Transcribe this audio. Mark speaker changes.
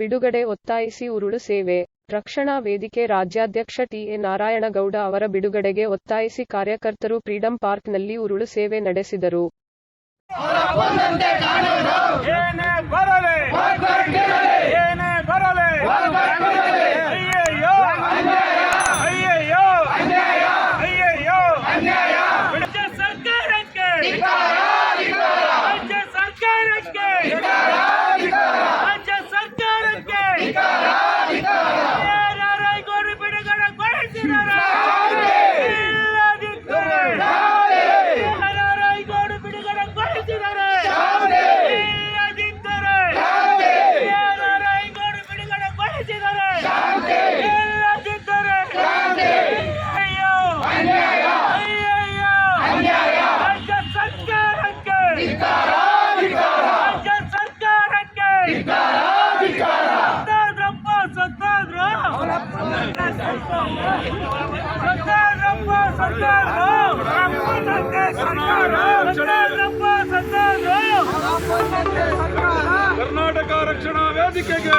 Speaker 1: ಬಿಡುಗಡೆ ಒತ್ತಾಯಿಸಿ ಉರುಳು ಸೇವೆ. ರಕ್ಷಣಾ ವೇದಿಕೆ ರಾಜ್ಯಾಧ್ಯಕ್ಷ ಟಿಎ ನಾರಾಯಣಗೌಡ ಅವರ ಬಿಡುಗಡೆಗೆ ಒತ್ತಾಯಿಸಿ ಕಾರ್ಯಕರ್ತರು ಫ್ರೀಡಂ ಪಾರ್ಕ್ನಲ್ಲಿ ಉರುಳು ಸೇವೆ ನಡೆಸಿದರು.
Speaker 2: ಸತ್ತಾದ್ರಪ್ಪ ಸತ್ತಾದ್ರು? ಸತ್ತಾದ್ರಪ್ಪ ಸತ್ತಾದ್ರು? ಸತ್ತಾದ್ರಪ್ಪ ಸತ್ತಾದ್ರು?
Speaker 3: ಕರ್ನಾಟಕ ರಕ್ಷಣಾ ವೇದಿಕೆಗೆ.